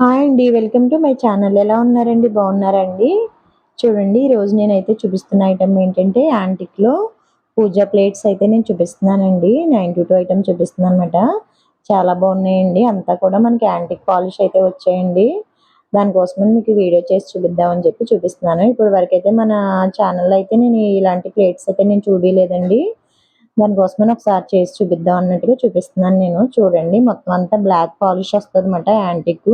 Hi అండి welcome to my channel. ఎలా ఉన్నారండి? బాగున్నారండి? చూడండి ఈరోజు నేనైతే చూపిస్తున్న ఐటమ్ ఏంటంటే యాంటిక్లో పూజా ప్లేట్స్ అయితే నేను చూపిస్తున్నానండి. నైన్ టు టూ ఐటమ్ చూపిస్తున్నాను అనమాట చాలా బాగున్నాయండి. అంతా కూడా మనకి యాంటిక్ పాలిష్ అయితే వచ్చాయండి. దానికోసమని మీకు వీడియో చేసి చూపిద్దామని చెప్పి చూపిస్తున్నాను. ఇప్పుడు వరకు అయితే మన ఛానల్లో అయితే నేను ఇలాంటి ప్లేట్స్ అయితే నేను చూపించలేదండి దానికోసమని ఒకసారి చేసి చూపిద్దాం అన్నట్టుగా చూపిస్తున్నాను నేను. చూడండి మొత్తం అంతా బ్లాక్ పాలిష్ వస్తుంది అనమాట యాంటిక్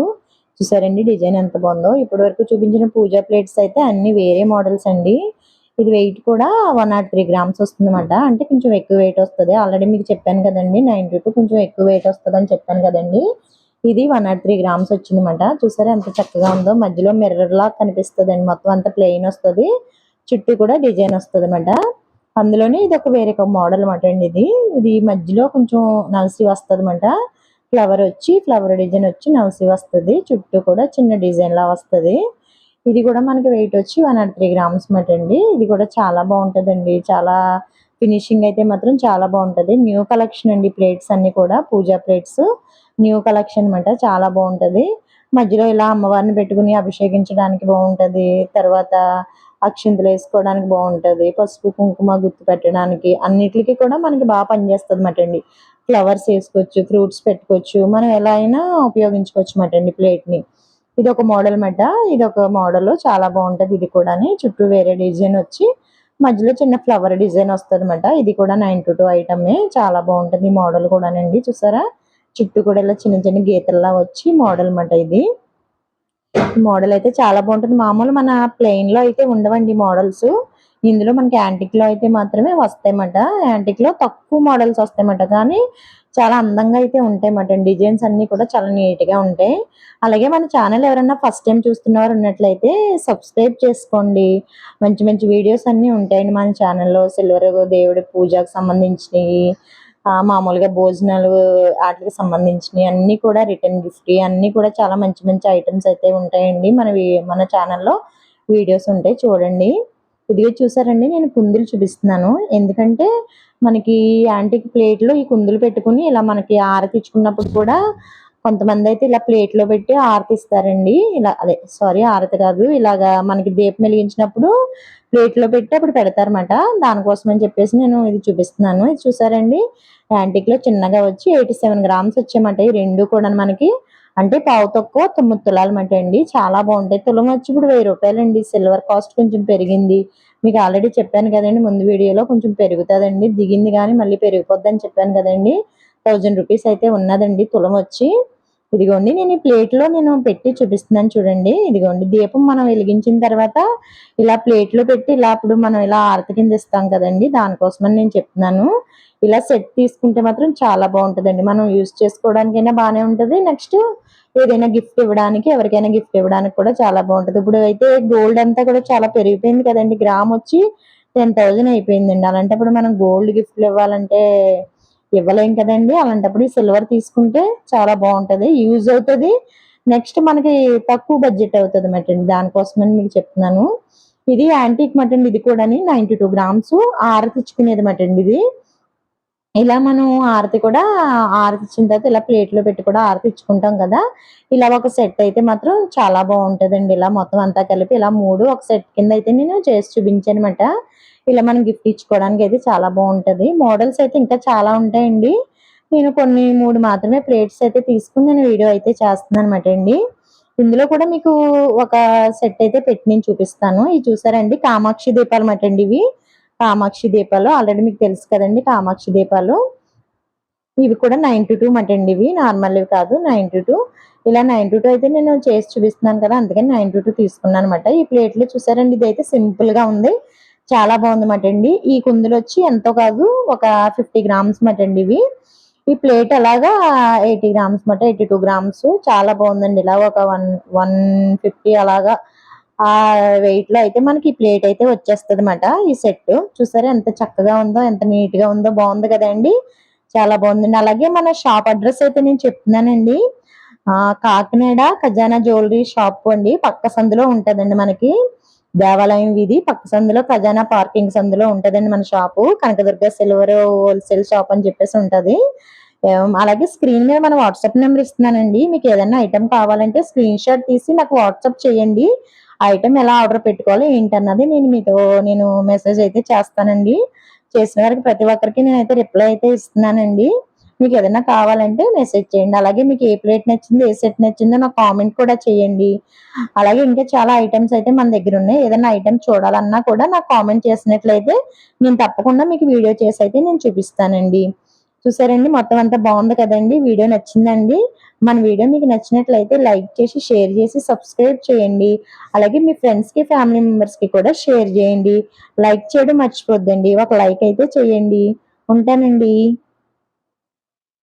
చూసారండి డిజైన్ ఎంత బాగుందో. ఇప్పటి వరకు చూపించిన పూజా ప్లేట్స్ అయితే అన్ని వేరే మోడల్స్ అండి. ఇది వెయిట్ కూడా వన్ నాట్ త్రీ గ్రామ్స్ వస్తుందన్నమాట. అంటే కొంచెం ఎక్కువ వెయిట్ వస్తుంది. ఆల్రెడీ మీకు చెప్పాను కదండి నైన్ టూ కొంచెం ఎక్కువ వెయిట్ వస్తుంది అని చెప్పాను కదండి. ఇది వన్ నాట్ త్రీ గ్రామ్స్ వచ్చిందన్నమాట. చూసారా ఎంత చక్కగా ఉందో. మధ్యలో మిర్రర్ లా కనిపిస్తుంది అండి మొత్తం అంతా ప్లెయిన్ వస్తుంది. చుట్టూ కూడా డిజైన్ వస్తుంది అనమాట అందులోనే ఇది ఒక వేరే ఒక మోడల్ అనమాట అండి ఇది. ఇది మధ్యలో కొంచెం నలిసి వస్తుంది అనమాట ఫ్లవర్ వచ్చి ఫ్లవర్ డిజైన్ వచ్చి నౌసి వస్తుంది. చుట్టూ కూడా చిన్న డిజైన్ లా వస్తుంది. ఇది కూడా మనకి వెయిట్ వచ్చి వన్ నాట్ త్రీ గ్రామ్స్ మాట అండి ఇది కూడా చాలా బాగుంటుందండి. చాలా ఫినిషింగ్ అయితే మాత్రం చాలా బాగుంటుంది. న్యూ కలెక్షన్ అండి ప్లేట్స్ అన్ని కూడా. పూజా ప్లేట్స్ న్యూ కలెక్షన్ అనమాట చాలా బాగుంటది. మధ్యలో ఇలా అమ్మవారిని పెట్టుకుని అభిషేకించడానికి బాగుంటది. తర్వాత అక్షింతలు వేసుకోవడానికి బాగుంటది పసుపు కుంకుమ గుర్తు పెట్టడానికి అన్నిటికీ కూడా మనకి బాగా పనిచేస్తుంది అన్నమాట అండి ఫ్లవర్స్ వేసుకోవచ్చు ఫ్రూట్స్ పెట్టుకోవచ్చు మనం ఎలా అయినా ఉపయోగించుకోవచ్చు అన్నమాట అండి ప్లేట్ని ఇది ఒక మోడల్ మట ఇది ఒక మోడల్ చాలా బాగుంటది ఇది కూడా చుట్టూ వేరే డిజైన్ వచ్చి మధ్యలో చిన్న ఫ్లవర్ డిజైన్ వస్తుంది అనమాట ఇది కూడా నైన్ టు టూ ఐటమే చాలా బాగుంటది ఈ మోడల్ కూడానండి చూసారా? చుట్టూ కూడా ఇలా చిన్న చిన్న గీతల్లా వచ్చి మోడల్ అన్నమాట ఇది. మోడల్ అయితే చాలా బాగుంటుంది. మామూలు మన ప్లెయిన్లో అయితే ఉండవండి మోడల్స్. ఇందులో మనకి యాంటిక్లో అయితే మాత్రమే వస్తాయన్నమాట. యాంటిక్లో తక్కువ మోడల్స్ వస్తాయన్నమాట. కానీ చాలా అందంగా అయితే ఉంటాయన్నమాట. డిజైన్స్ అన్ని కూడా చాలా నీట్గా ఉంటాయి. అలాగే మన ఛానల్ ఎవరైనా ఫస్ట్ టైం చూస్తున్నవారు ఉన్నట్లయితే సబ్స్క్రైబ్ చేసుకోండి. మంచి మంచి వీడియోస్ అన్ని ఉంటాయండి మన ఛానల్లో సిల్వర్ దేవుడి పూజకు సంబంధించినవి మామూలుగా భోజనాలు వాటికి సంబంధించినవి అన్నీ కూడా రిటర్న్ గిఫ్ట్ అన్నీ కూడా చాలా మంచి మంచి ఐటమ్స్ అయితే ఉంటాయండి. మన మన ఛానల్లో వీడియోస్ ఉంటాయి చూడండి. ఇదిగో చూసారండి నేను కుందులు చూపిస్తున్నాను. ఎందుకంటే మనకి యాంటిక్ ప్లేట్లో ఈ కుందులు పెట్టుకుని ఇలా మనకి ఆరతిచ్చుకున్నప్పుడు కూడా కొంతమంది అయితే ఇలా ప్లేట్లో పెట్టి ఆరతిస్తారండి. ఇలా అదే సారీ ఆరతి కాదు ఇలాగా మనకి దీపం వెలిగించినప్పుడు ప్లేట్లో పెట్టి అప్పుడు పెడతారన్నమాట. దానికోసం అని చెప్పేసి నేను ఇది చూపిస్తున్నాను. ఇది చూసారండి? యాంటిక్లో చిన్నగా వచ్చి ఎయిటీ సెవెన్ గ్రామ్స్ వచ్చాయన్నమాట ఈ రెండు కూడా మనకి అంటే పావు తక్కువ తొమ్మిది తులాలన్నమాట మాట అండి. చాలా బాగుంటాయి. తులం వచ్చి ఇప్పుడు వెయ్యి రూపాయలండి. సిల్వర్ కాస్ట్ కొంచెం పెరిగింది. మీకు ఆల్రెడీ చెప్పాను కదండి ముందు వీడియోలో కొంచెం పెరుగుతుందండి. దిగింది కానీ మళ్ళీ పెరిగిపోద్దని చెప్పాను కదండి. థౌజండ్ రూపీస్ అయితే ఉన్నదండి తులం వచ్చి. ఇదిగోండి నేను ఈ ప్లేట్లో నేను పెట్టి చూపిస్తున్నాను చూడండి. ఇదిగోండి దీపం మనం వెలిగించిన తర్వాత ఇలా ప్లేట్లో పెట్టి ఇలా అప్పుడు మనం ఇలా ఆరతి కింద ఇస్తాం కదండి దానికోసమని నేను చెప్తున్నాను. ఇలా సెట్ తీసుకుంటే మాత్రం చాలా బాగుంటుందండి. మనం యూజ్ చేసుకోవడానికైనా బాగానే ఉంటుంది. నెక్స్ట్ ఏదైనా గిఫ్ట్ ఇవ్వడానికి ఎవరికైనా గిఫ్ట్ ఇవ్వడానికి కూడా చాలా బాగుంటుంది. ఇప్పుడు అయితే గోల్డ్ అంతా కూడా చాలా పెరిగిపోయింది కదండి. గ్రామ్ వచ్చి టెన్ థౌజండ్ అయిపోయిందండి. అలాంటప్పుడు మనం గోల్డ్ గిఫ్ట్లు ఇవ్వాలంటే ఇవ్వలేం కదండి. అలాంటప్పుడు ఈ సిల్వర్ తీసుకుంటే చాలా బాగుంటుంది. యూజ్ అవుతుంది. నెక్స్ట్ మనకి తక్కువ బడ్జెట్ అవుతుంది అన్నమాట దానికోసమని మీకు చెప్తున్నాను. ఇది యాంటీక్ మటన్ ఇది కూడా నైన్టీ టూ గ్రామ్స్ ఆరతి ఇచ్చుకునేది మటన్ ఇది. ఇలా మనం ఆరతి కూడా ఆరతి ఇచ్చిన తర్వాత ఇలా ప్లేట్లో పెట్టి కూడా ఆరతి ఇచ్చుకుంటాం కదా. ఇలా ఒక సెట్ అయితే మాత్రం చాలా బాగుంటుందండి. ఇలా మొత్తం అంతా కలిపి ఇలా మూడు ఒక సెట్ కింద అయితే నేను చేసి చూపించానమాట ఇలా మనం గిఫ్ట్ ఇచ్చుకోవడానికి అయితే చాలా బాగుంటుంది. మోడల్స్ అయితే ఇంకా చాలా ఉంటాయండి. నేను కొన్ని మూడు మాత్రమే ప్లేట్స్ అయితే తీసుకుని నేను వీడియో అయితే చేస్తున్నాను అనమాట అండి. ఇందులో కూడా మీకు ఒక సెట్ అయితే పెట్టి నేను చూపిస్తాను. ఇది చూసారండి? కామాక్షి దీపాలు అన్నమాట అండి ఇవి. కామాక్షి దీపాలు. ఆల్రెడీ మీకు తెలుసు కదండి కామాక్షి దీపాలు. ఇవి కూడా నైన్ టు టూ మటండి ఇవి. నార్మల్ ఇవి కాదు నైన్ టు టూ ఇలా నైన్ టు టూ అయితే నేను చేసి చూపిస్తున్నాను కదా అందుకని నైన్ టు టూ తీసుకున్నాను అనమాట ఈ ప్లేట్లు చూసారండి? ఇది అయితే సింపుల్గా ఉంది. చాలా బాగుంది మాట అండి ఈ కుందులు వచ్చి ఎంతో కాదు ఒక ఫిఫ్టీ గ్రామ్స్ మాట అండి ఇవి. ఈ ప్లేట్ అలాగా ఎయిటీ గ్రామ్స్ మాట ఎయిటీ టూ గ్రామ్స్. చాలా బాగుందండి. ఇలా ఒక వన్ వన్ ఫిఫ్టీ అలాగా ఆ వెయిట్లో అయితే మనకి ఈ ప్లేట్ అయితే వచ్చేస్తుంది అనమాట ఈ సెట్. చూసారా ఎంత చక్కగా ఉందో ఎంత నీట్గా ఉందో బాగుంది కదండి చాలా బాగుందండి. అలాగే మన షాప్ అడ్రస్ అయితే నేను చెప్తున్నానండి. ఆ కాకినాడ ఖజానా జ్యువెలరీ షాప్ అండి. పక్క సందులో ఉంటదండి మనకి. దేవాలయం వీధి. పక్క సందులో ఖజానా పార్కింగ్ సందులో ఉంటదండి మన shop. Kanakadurga silver wholesale shop అని చెప్పేసి ఉంటది. అలాగే స్క్రీన్ మీద మన వాట్సాప్ నెంబర్ ఇస్తున్నానండి. మీకు ఏదైనా ఐటమ్ కావాలంటే స్క్రీన్ షాట్ తీసి నాకు వాట్సాప్ చేయండి. ఐటమ్ ఎలా ఆర్డర్ పెట్టుకోవాలి ఏంటన్నది నేను మీతో నేను మెసేజ్ అయితే చేస్తానండి. చేసిన వారికి ప్రతి ఒక్కరికి నేనైతే రిప్లై అయితే ఇస్తున్నానండి. మీకు ఏదైనా కావాలంటే మెసేజ్ చేయండి. అలాగే మీకు ఏ ప్లేట్ నచ్చింది ఏ సెట్ నచ్చిందో నాకు కామెంట్ కూడా చేయండి. అలాగే ఇంకా చాలా ఐటమ్స్ అయితే మన దగ్గర ఉన్నాయి. ఏదైనా ఐటమ్ చూడాలన్నా కూడా నాకు కామెంట్ చేసినట్లయితే నేను తప్పకుండా మీకు వీడియో చేసి అయితే నేను చూపిస్తానండి. చూసారండి? మొత్తం అంతా బాగుంది కదండి? వీడియో నచ్చిందండి? మన వీడియో మీకు నచ్చినట్లయితే లైక్ చేసి షేర్ చేసి సబ్స్క్రైబ్ చేయండి. అలాగే మీ ఫ్రెండ్స్కి ఫ్యామిలీ మెంబర్స్కి కూడా షేర్ చేయండి. లైక్ చేయడం మర్చిపోద్దండి. ఒక లైక్ అయితే చేయండి. ఉంటానండి.